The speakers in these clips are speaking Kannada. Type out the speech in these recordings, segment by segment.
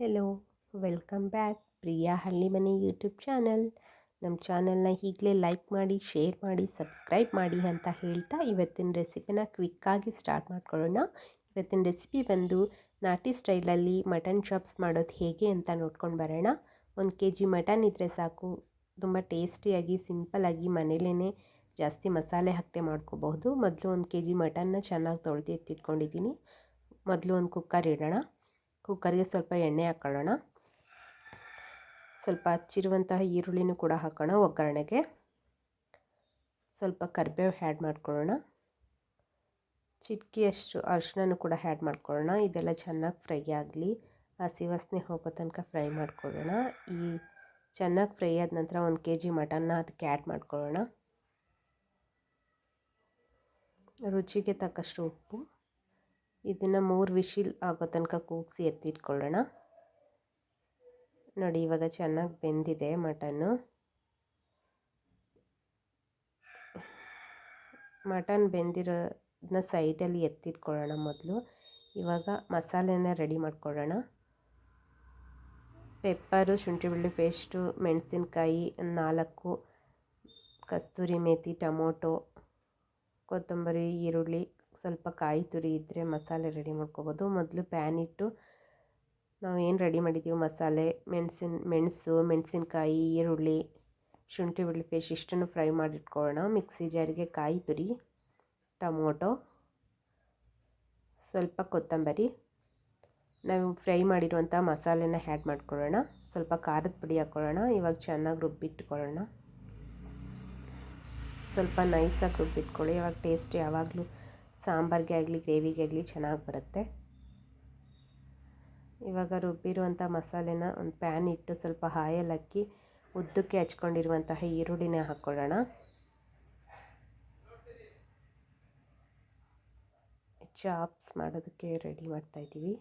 ಹೆಲೋ ವೆಲ್ಕಮ್ ಬ್ಯಾಕ್ ಪ್ರಿಯಾ ಹಳ್ಳಿ ಮನೆ ಯೂಟ್ಯೂಬ್ ಚಾನಲ್ ನಮ್ಮ ಚಾನಲ್ನ ಈಗಲೇ ಲೈಕ್ ಮಾಡಿ ಶೇರ್ ಮಾಡಿ ಸಬ್ಸ್ಕ್ರೈಬ್ ಮಾಡಿ ಅಂತ ಹೇಳ್ತಾ ಇವತ್ತಿನ ರೆಸಿಪಿನ ಕ್ವಿಕ್ಕಾಗಿ ಸ್ಟಾರ್ಟ್ ಮಾಡ್ಕೊಳ್ಳೋಣ. ಇವತ್ತಿನ ರೆಸಿಪಿ ಬಂದು ನಾಟಿ ಸ್ಟೈಲಲ್ಲಿ ಮಟನ್ ಚಾಪ್ಸ್ ಮಾಡೋದು ಹೇಗೆ ಅಂತ ನೋಡ್ಕೊಂಡು ಬರೋಣ. ಒಂದು ಕೆ ಜಿ ಮಟನ್ ಇದ್ದರೆ ಸಾಕು. ತುಂಬ ಟೇಸ್ಟಿಯಾಗಿ ಸಿಂಪಲಾಗಿ ಮನೇಲೇ ಜಾಸ್ತಿ ಮಸಾಲೆ ಹಾಕ್ತೆ ಮಾಡ್ಕೋಬಹುದು. ಮೊದಲು ಒಂದು ಕೆ ಜಿ ಮಟನ್ನ ಚೆನ್ನಾಗಿ ತೊಳೆದು ಎತ್ತಿಟ್ಕೊಂಡಿದ್ದೀನಿ ಮೊದಲು ಒಂದು ಕುಕ್ಕರ್ ಇಡೋಣ. ಕುಕ್ಕರ್ಗೆ ಸ್ವಲ್ಪ ಎಣ್ಣೆ ಹಾಕ್ಕೊಳ್ಳೋಣ ಸ್ವಲ್ಪ ಹಚ್ಚಿರುವಂತಹ ಈರುಳ್ಳಿನೂ ಕೂಡ ಹಾಕೋಣ ಒಗ್ಗರಣೆಗೆ. ಸ್ವಲ್ಪ ಕರಿಬೇವು ಹ್ಯಾಡ್ ಮಾಡ್ಕೊಳ್ಳೋಣ. ಚಿಟ್ಕಿಯಷ್ಟು ಅರಿಶಿನೂ ಕೂಡ ಹ್ಯಾಡ್ ಮಾಡ್ಕೊಳ್ಳೋಣ. ಇದೆಲ್ಲ ಚೆನ್ನಾಗಿ ಫ್ರೈ ಆಗಲಿ. ಹಸಿ ವಾಸನೆ ಹೋಗೋ ತನಕ ಫ್ರೈ ಮಾಡ್ಕೊಳ್ಳೋಣ. ಈ ಚೆನ್ನಾಗಿ ಫ್ರೈ ಆದ ನಂತರ ಒಂದು ಕೆ ಜಿ ಮಟನ್ನ ಅದಕ್ಕೆ ಆ್ಯಡ್ ಮಾಡ್ಕೊಳ್ಳೋಣ. ರುಚಿಗೆ ತಕ್ಕಷ್ಟು ಉಪ್ಪು. ಇದನ್ನು ಮೂರು ವಿಶಿಲ್ ಆಗೋ ತನಕ ಕೂಗಿಸಿ ಎತ್ತಿಟ್ಕೊಳ್ಳೋಣ. ನೋಡಿ, ಇವಾಗ ಚೆನ್ನಾಗಿ ಬೆಂದಿದೆ ಮಟನ್ನು. ಮಟನ್ ಬೆಂದಿರೋದನ್ನ ಸೈಡಲ್ಲಿ ಎತ್ತಿಟ್ಕೊಳ್ಳೋಣ ಮೊದಲು. ಇವಾಗ ಮಸಾಲೆನ ರೆಡಿ ಮಾಡ್ಕೊಳ್ಳೋಣ. ಪೆಪ್ಪರು ಶುಂಠಿ ಬೆಳ್ಳುಳ್ಳಿ ಪೇಸ್ಟು, ಮೆಣಸಿನ್ಕಾಯಿ, ನಾಲ್ಕು ಕಸ್ತೂರಿ ಮೇಥಿ ಟೊಮೊಟೊ, ಕೊತ್ತಂಬರಿ, ಈರುಳ್ಳಿ ಸ್ವಲ್ಪ ಕಾಯಿ ತುರಿ ಇದ್ದರೆ ಮಸಾಲೆ ರೆಡಿ ಮಾಡ್ಕೋಬೋದು. ಮೊದಲು ಪ್ಯಾನ್ ಇಟ್ಟು ನಾವು ಏನು ರೆಡಿ ಮಾಡಿದ್ದೀವಿ ಮಸಾಲೆ, ಮೆಣಸಿನ, ಮೆಣಸು, ಮೆಣಸಿನ್ಕಾಯಿ, ಈರುಳ್ಳಿ, ಶುಂಠಿ ಬೆಳ್ಳಿ ಪೇಸ್ಟ್ ಇಷ್ಟನ್ನು ಫ್ರೈ ಮಾಡಿಟ್ಕೊಳ್ಳೋಣ. ಮಿಕ್ಸಿ ಜಾರಿಗೆ ಕಾಯಿ ತುರಿ, ಟೊಮೊಟೊ, ಸ್ವಲ್ಪ ಕೊತ್ತಂಬರಿ. ನಾವು ಫ್ರೈ ಮಾಡಿರುವಂಥ ಮಸಾಲೆನ ಹ್ಯಾಡ್ ಮಾಡ್ಕೊಳ್ಳೋಣ. ಸ್ವಲ್ಪ ಖಾರದ ಪುಡಿ ಹಾಕ್ಕೊಳ್ಳೋಣ ಇವಾಗ ಚೆನ್ನಾಗಿ ರುಬ್ಬಿಟ್ಕೊಳ್ಳೋಣ. ಸ್ವಲ್ಪ ನೈಸಾಗಿ ರುಬ್ಬಿಟ್ಕೊಳ್ಳಿ. ಇವಾಗ ಟೇಸ್ಟ್ ಯಾವಾಗಲೂ ಸಾಂಬಾರಿಗೆ ಆಗಲಿ, ಗ್ರೇವಿಗೆ ಆಗಲಿ ಚೆನ್ನಾಗಿ ಬರುತ್ತೆ. ಇವಾಗ ರುಬ್ಬಿರುವಂಥ ಮಸಾಲೆನ ಒಂದು ಪ್ಯಾನ್ ಇಟ್ಟು ಸ್ವಲ್ಪ ಹಾಯಲ್ಲಿ ಹಾಕಿ ಉದ್ದಕ್ಕೆ ಹಚ್ಕೊಂಡಿರುವಂತಹ ಈರುಳ್ಳಿನ ಹಾಕ್ಕೊಳ್ಳೋಣ. ಚಾಪ್ಸ್ ಮಾಡೋದಕ್ಕೆ ರೆಡಿ ಮಾಡ್ತಾಯಿದ್ದೀವಿ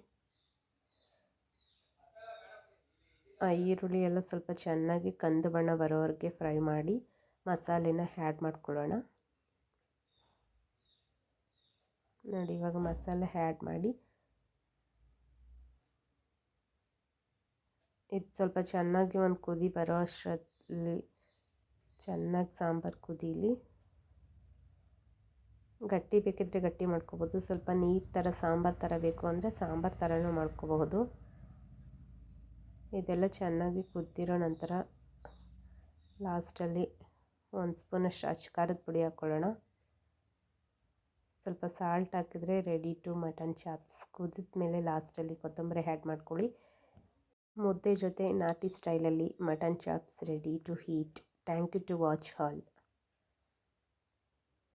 ಆ ಈರುಳ್ಳಿ ಎಲ್ಲ ಸ್ವಲ್ಪ ಚೆನ್ನಾಗಿ ಕಂದು ಬಣ್ಣ ಬರೋವರೆಗೆ ಫ್ರೈ ಮಾಡಿ ಮಸಾಲೆನ ಹ್ಯಾಡ್ ಮಾಡ್ಕೊಳ್ಳೋಣ. ನೋಡಿ, ಇವಾಗ ಮಸಾಲೆ ಆ್ಯಡ್ ಮಾಡಿ. ಇದು ಸ್ವಲ್ಪ ಚೆನ್ನಾಗಿ ಒಂದು ಕುದಿ ಬರೋ ಅಷ್ಟರಲ್ಲಿ, ಚೆನ್ನಾಗಿ ಸಾಂಬಾರು ಕುದೀಲಿ. ಗಟ್ಟಿ ಬೇಕಿದ್ರೆ ಗಟ್ಟಿ ಮಾಡ್ಕೋಬೋದು. ಸ್ವಲ್ಪ ನೀರು ಥರ ಸಾಂಬಾರು ಥರ ಬೇಕು ಅಂದರೆ ಸಾಂಬಾರು ಥರನೂ ಮಾಡ್ಕೋಬಹುದು. ಇದೆಲ್ಲ ಚೆನ್ನಾಗಿ ಕುದ್ದಿರೋ ನಂತರ ಲಾಸ್ಟಲ್ಲಿ ಒಂದು ಸ್ಪೂನಷ್ಟು ಅಚ್ಚ ಖಾರದ ಪುಡಿ ಹಾಕ್ಕೊಳ್ಳೋಣ ಸ್ವಲ್ಪ ಸಾಲ್ಟ್ ಹಾಕಿದ್ರೆ ರೆಡಿ ಟು ಮಟನ್ ಚಾಪ್ಸ್ ಕುದಿದ ಮೇಲೆ ಲಾಸ್ಟಲ್ಲಿ ಕೊತ್ತಂಬರಿ ಆ್ಯಡ್ ಮಾಡ್ಕೊಳ್ಳಿ. ಮುದ್ದೆ ಜೊತೆ ನಾಟಿ ಸ್ಟೈಲಲ್ಲಿ mutton chops ready to heat thank you to watch hall